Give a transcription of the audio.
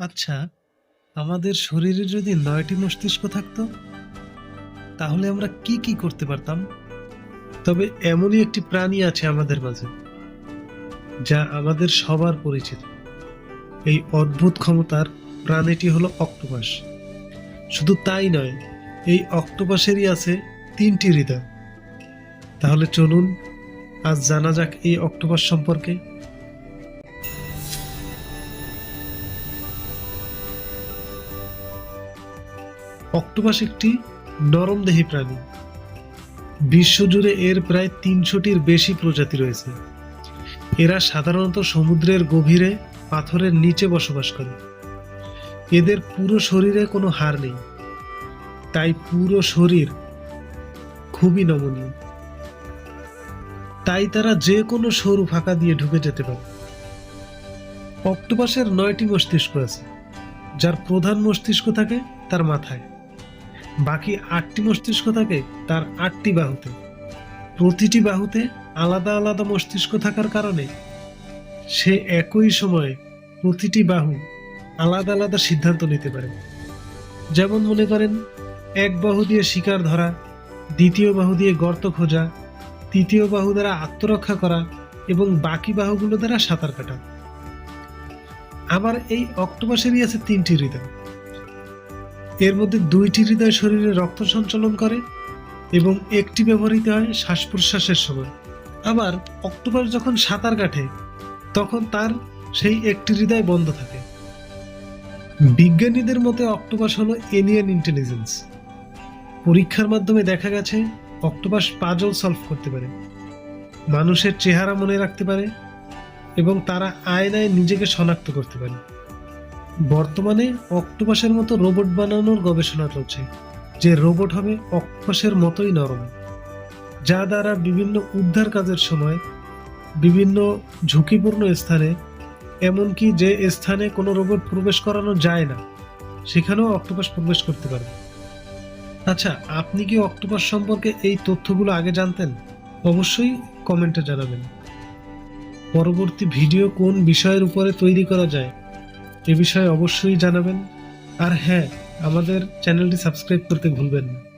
আচ্ছা আমাদের শরীরে যদি নয়টি মস্তিষ্ক থাকতো, তাহলে আমরা কি কি করতে পারতাম? তবে এমনই একটি প্রাণী আছে আমাদের মাঝে, যা আমাদের সবার পরিচিত। এই অদ্ভুত ক্ষমতার প্রাণীটি হলো অক্টোপাস। শুধু তাই নয়, এই অক্টোপাসেরই আছে তিনটি হৃদয়। তাহলে চলুন, আজ জানা যাক এই অক্টোপাস সম্পর্কে অক্টোপাস একটি নরমদেহী প্রাণী। বিশ্বজুড়ে এর প্রায় তিনশোটির বেশি প্রজাতি রয়েছে। এরা সাধারণত সমুদ্রের গভীরে, পাথরের নিচে বসবাস করে। এদের পুরো শরীরে কোনো হার নেই। তাই পুরো শরীর খুবই নমনীয়। তাই তারা যে কোনো সরু ফাঁকা দিয়ে ঢুকে যেতে পারে। অক্টোপাসের নয়টি মস্তিষ্ক আছে, যার প্রধান মস্তিষ্ক থাকে তার মাথায়। বাকি আটটি মস্তিষ্ক থাকে তার আটটি বাহুতে। প্রতিটি বাহুতে আলাদা আলাদা মস্তিষ্ক থাকার কারণে সে একই সময়ে প্রতিটি বাহু আলাদা আলাদা সিদ্ধান্ত নিতে পারে। যেমন মনে করেন, এক বাহু দিয়ে শিকার ধরা, দ্বিতীয় বাহু দিয়ে গর্ত খোঁজা, তৃতীয় বাহু দ্বারা আত্মরক্ষা করা এবং বাকি বাহুগুলো দ্বারা সাঁতার কাটা। আবার এই অক্টোপাসেরই আছে তিনটি হৃদয় এর মধ্যে দুইটি হৃদয় শরীরে রক্ত সঞ্চালন করে এবং একটি ব্যবহৃত হয় শ্বাস প্রশ্বাসের সময়। আবার অক্টোপাস যখন সাঁতার কাটে, তখন তার সেই একটি হৃদয় বন্ধ থাকে। বিজ্ঞানীদের মতে অক্টোপাস হলো এলিয়েন ইন্টেলিজেন্স পরীক্ষার মাধ্যমে দেখা গেছে অক্টোপাস পাজল সলভ করতে পারে। মানুষের চেহারা মনে রাখতে পারে এবং তারা আয়নায় নিজেকে শনাক্ত করতে পারে। বর্তমানে অক্টোপাসের মতো রোবট বানানোর গবেষণা চলছে, যে রোবট হবে অক্টোপাসের মতোই নরম, যা দ্বারা বিভিন্ন উদ্ধার কাজের সময় বিভিন্ন ঝুঁকিপূর্ণ স্থানে, এমনকি যে স্থানে কোনো রোবট প্রবেশ করানো যায় না, সেখানেও অক্টোপাস প্রবেশ করতে পারবে। আচ্ছা আপনি কি অক্টোপাস সম্পর্কে এই তথ্যগুলো আগে জানতেন? অবশ্যই কমেন্টে জানাবেন। পরবর্তী ভিডিও কোন বিষয়ের উপরে তৈরি করা যায়? এ বিষয়ে অবশ্যই জানাবেন। আর হ্যাঁ আমাদের চ্যানেলটি সাবস্ক্রাইব করতে ভুলবেন না।